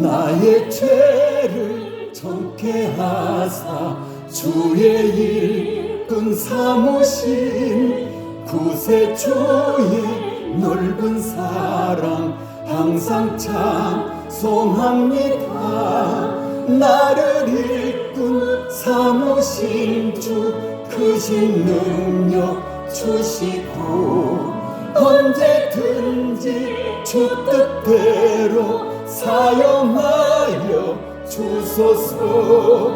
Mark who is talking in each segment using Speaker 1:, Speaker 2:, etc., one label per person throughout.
Speaker 1: 나의 죄를 정케 하사 주의 일꾼 삼으신 구세주의 넓은 사랑 항상 찬송합니다. 나를 일꾼 삼으신 주 크신 능력 주시고 언제든지 주 뜻대로 사용하여 주소서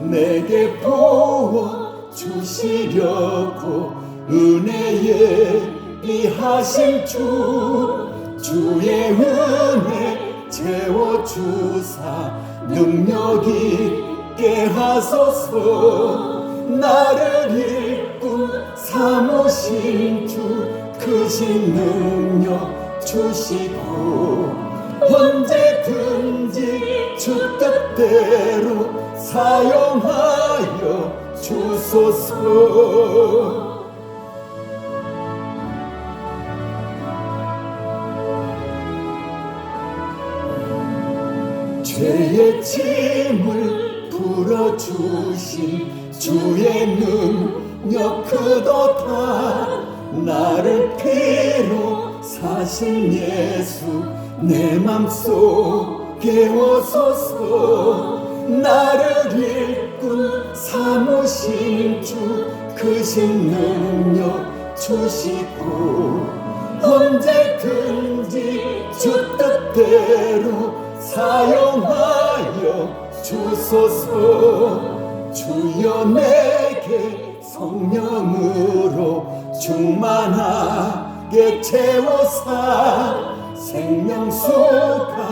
Speaker 1: 내게 부어 주시려고 은혜에 이하신 주 주의 은혜 채워주사 능력 있게 하소서. 나를 일꾼 삼으신 주 크신 능력 주시고 주 뜻대로 사용하여 주소서. 죄의 짐을 풀어주신 주의 능력 크도다. 나를 피로 사신 예수 내 맘속 에 오소서. 나를 일꾼 삼으신 주 크신 능력 주시고 언제든지 주 뜻대로 사용하여 주소서. 주여 내게 성령으로 충만하게 채워사 생명수가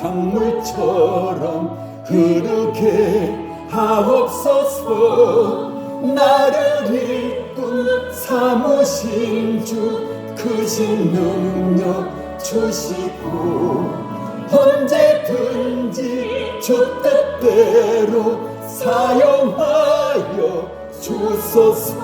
Speaker 1: 강물처럼 흐르게 하옵소서. 나를 일꾼 삼으신 주 크신 능력 주시고 언제든지 주 뜻대로 사용하여 주소서